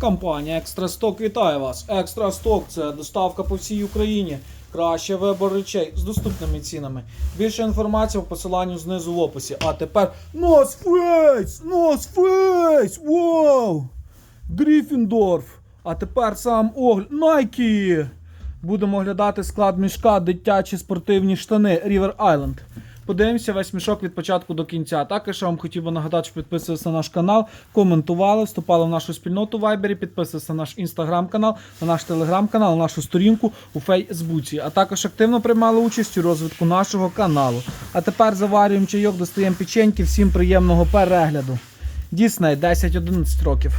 Компанія Екстра Сток вітає вас. Екстра Сток це доставка по всій Україні. Кращий вибор речей з доступними цінами. Більше інформації в посиланню знизу в описі. А тепер Носфейс! Носфейс! Вау! Гріфіндорф! А тепер сам огляд. Найкі! Будемо оглядати склад мішка дитячі спортивні штани River Island. Подивимося весь мішок від початку до кінця. Також я вам хотів би нагадати, що підписувалися на наш канал, коментували, вступали в нашу спільноту в Вайбері, підписувалися на наш інстаграм-канал, на наш телеграм-канал, на нашу сторінку у Фейсбуці. А також активно приймали участь у розвитку нашого каналу. А тепер заварюємо чайок, достаємо печеньки. Всім приємного перегляду. Дісней 10-11 років.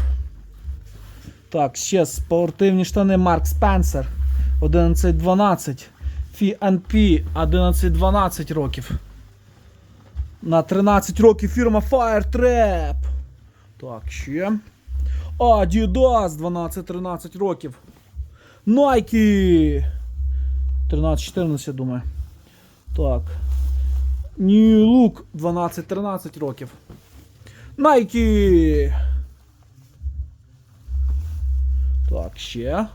Так, ще спортивні штани Марк Спенсер 11-12. FNP 11-12 років. На 13 років фірма Firetrap. Так, ще. Adidas 12-13 років. Nike 13-14, я думаю. Так. New Look 12-13 років. Nike. Так, ще.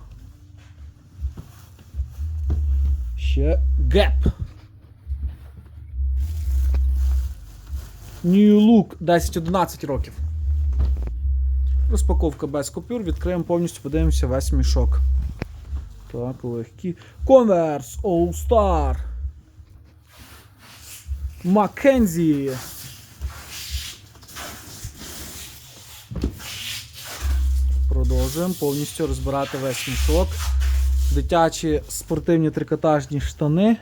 Ще Gap. New Look 10-11 років. Розпаковка без купюр. Відкриємо повністю, подивимося весь мішок. Так, легкі. Converse All Star. Mackenzie. Продовжуємо повністю розбирати весь мішок. Дитячі спортивні трикотажні штани.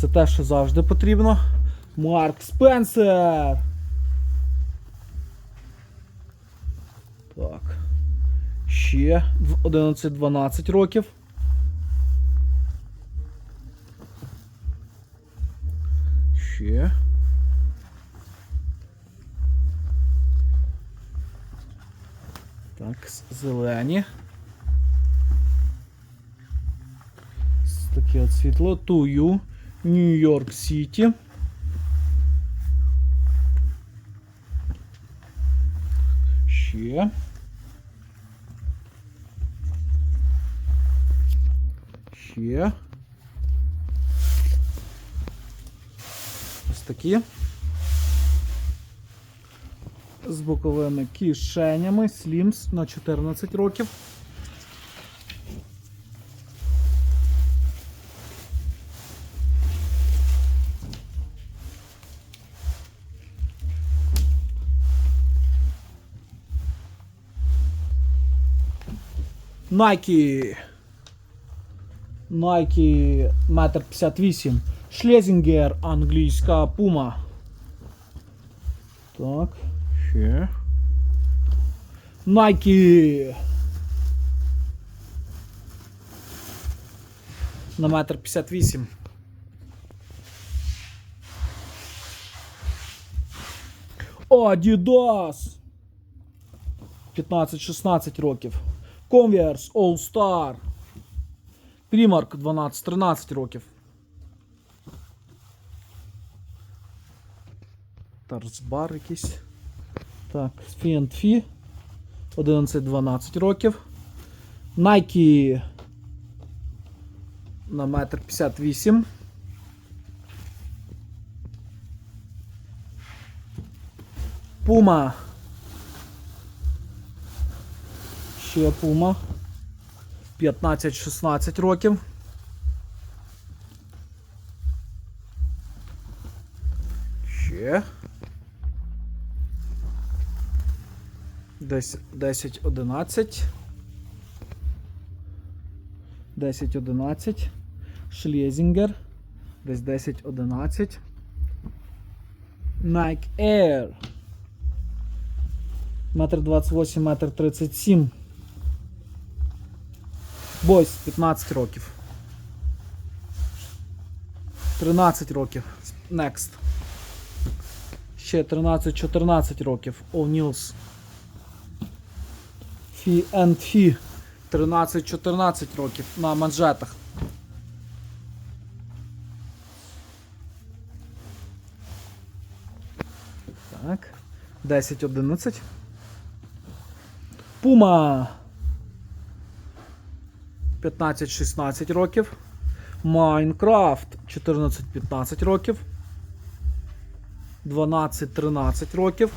Це те, що завжди потрібно. Марк Спенсер. Так. Ще в 11-12 років. Ще. Так, зелені. Таке от світло. Тую. Нью-Йорк Сіті. Ще. Ось такі. З боковими кишенями Slims на 14 років. Nike. Nike метр 58. Шлезінгер, англійська пума. Так, ще. Nike. На метр 58. Adidas. 15-16 років. Converse All Star. Primark 12-13 років. Тарсбар якийсь. Так, Фі 11-12 років. Nike на метр 58. Puma. Ще Puma. 15-16 років. Ще. Десь 10-11. 10-11. Шлезінгер. Десь 10-11. Nike Air. Метр 28, метр 37. Бойс 15 років. 13 років. Next. Ще 13-14 років. O'Neill's. Фі and Фі. 13-14 років на манжетах. Так. 10-11. Puma 15-16 років. Майнкрафт 14-15 років. 12-13 років.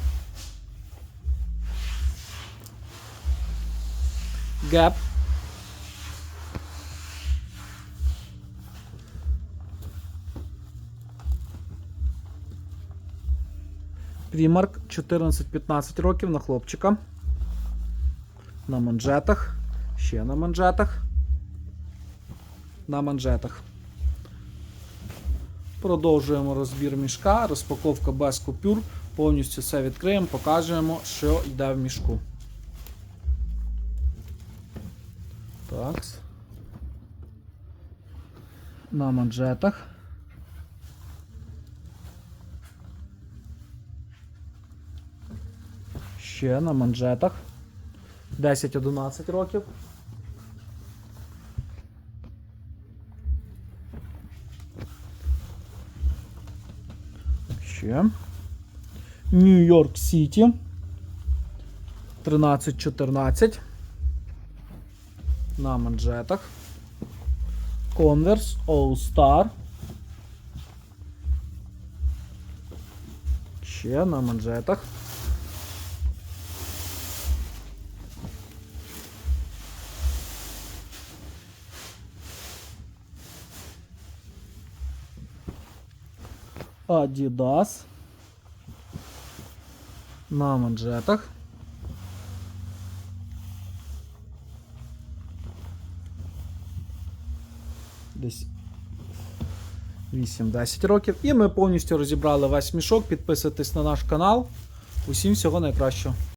Геп. Примарк 14-15 років на хлопчика. На манжетах. Ще на манжетах. На манжетах. Продовжуємо розбір мішка, розпаковка без купюр. Повністю все відкриємо, покажемо, що йде в мішку. Так. На манжетах. Ще на манжетах. 10-11 років. Ще. Нью-Йорк Сіті. 13-14. На манжетах. Converse All Star. Ще на манжетах. Adidas. На манжетах. Десь 8-10 років. І ми повністю розібрали весь мішок. Підписуйтесь на наш канал. Усім всього найкращого.